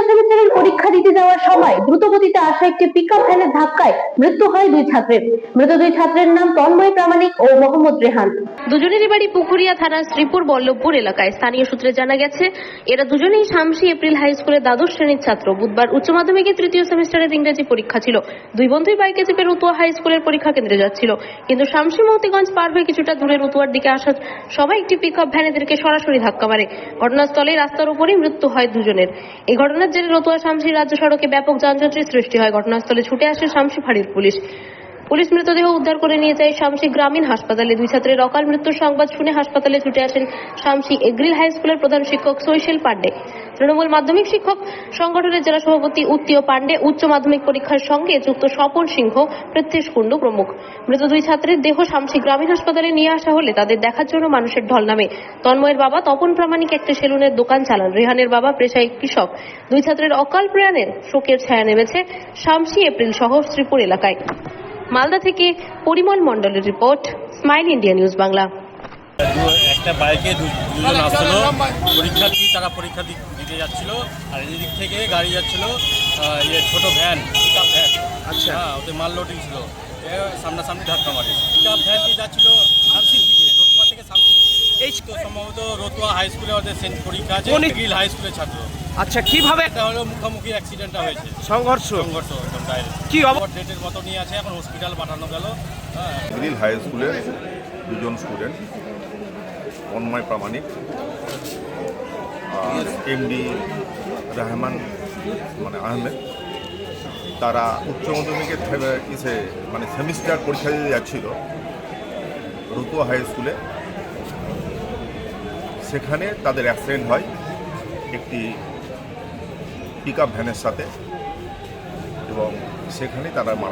তৃতীয় সেমিস্টারের পরীক্ষা দিতে যাওয়ার সময় দ্রুতগতিতে আসা একটি ভ্যানের ধাক্কায় মৃত্যু হয় দুই ছাত্রের। মৃত দুই ছাত্রের নাম তন্ময় প্রামাণিক ও মোহাম্মদ রেহান। দুজনেরই বাড়ি পুকুরিয়া থানার শ্রীপুর বল্লভপুর এলাকায়। স্থানীয় সূত্রে জানা গেছে, এরা দুজনেই শামসি এপ্রিল হাই স্কুলের দ্বাদশ শ্রেণির ছাত্র। বুধবার উচ্চ মাধ্যমিকের তৃতীয় সেমিস্টারের ইংরেজি পরীক্ষা ছিল। দুই বন্ধুই বাইকে চেপে রতুয়া হাই স্কুলের পরীক্ষা কেন্দ্রে যাচ্ছিল। কিন্তু শামসি মতিগঞ্জ পার হয়ে কিছুটা দূরে রতুয়ার দিকে আসা সবাই একটি পিকআপ ভ্যান এদেরকে সরাসরি ধাক্কা মারে। ঘটনাস্থলে রাস্তার উপরেই মৃত্যু হয় দুজনের। এই ঘটনার জেরে রতুয়া শামসি রাজ্য সড়কে ব্যাপক যানজটের সৃষ্টি হয়। ঘটনাস্থলে ছুটে আসে শামসি ফাঁড়ির পুলিশ। পুলিশ মৃতদেহ উদ্ধার করে নিয়ে যায় শামসি গ্রামীণ হাসপাতালে। দুই ছাত্রের অকাল মৃত্যুর সংবাদ শুনে হাসপাতালে ছুটে আসেন শামসি এগ্রিল হাই স্কুলের প্রধান শিক্ষক সৈশেল পান্ডে তৃণমূল মাধ্যমিক শিক্ষক সংগঠনের জেলা সভাপতি উত্তীয় পান্ডে উচ্চ মাধ্যমিক পরীক্ষার সঙ্গে যুক্ত স্বপন সিংহ পৃথ্বীশ কুণ্ডু প্রমুখ। মৃত দুই ছাত্রের দেহ শামসি গ্রামীণ হাসপাতালে নিয়ে আসা হলে তাদের দেখার জন্য মানুষের ঢল নামে। তন্ময়ের বাবা তপন প্রামাণিক একটি সেলুনের দোকান চালান। রেহানের বাবা পেশায় কৃষক। দুই ছাত্রের অকাল প্রয়াণের শোকের ছায়া নেমেছে শামসি এপ্রিল সহ শ্রীপুর এলাকায়। মালদা থেকে পরিমল মণ্ডলের report Smile India news Bangla. একটা বাইকে দুজন আসছিল পরীক্ষার্থী তারা পরীক্ষা দিতে যাচ্ছিল। আর এদিক থেকে গাড়ি যাচ্ছিল ইয়ে ছোট ভ্যান পিকআপ ভ্যান। আচ্ছা। হ্যাঁ ওতে মাল লোডিং ছিল। সামনাসামনি ধাক্কা মারে। পিকআপ ভ্যানটি যাচ্ছিল শামসির দিকে রতুয়া থেকে শামসির দিকে। এই সম্ভবত রতুয়া হাই স্কুলে ওদের সেন্ট পরীক্ষা আছে কোন- গিল হাই স্কুলের ছাত্র। আচ্ছা কীভাবে এটা হলো মুখোমুখি অ্যাক্সিডেন্টটা হয়েছে। সংঘর্ষ। সংঘর্ষ একদম ডাইরেক্ট কি অব- ডেটের মতো নিয়ে আছে এখন হসপিটাল পাঠানো গেল। হ্যাঁ। গ্রিল হাই স্কুলের দুজন স্টুডেন্ট তন্ময় প্রামাণিক আর এমডি রহমান মানে আহমেদ। তারা উচ্চ মাধ্যমিকের থে- ইসে মানে সেমিস্টার পরীক্ষা দিতে যাচ্ছিল রতুয়া হাই স্কুলে সেখানে তাদের অ্যাক্সিডেন্ট হয়। একটি পিক ভ্যানের সাথে। এবং সেখানে তারা মারা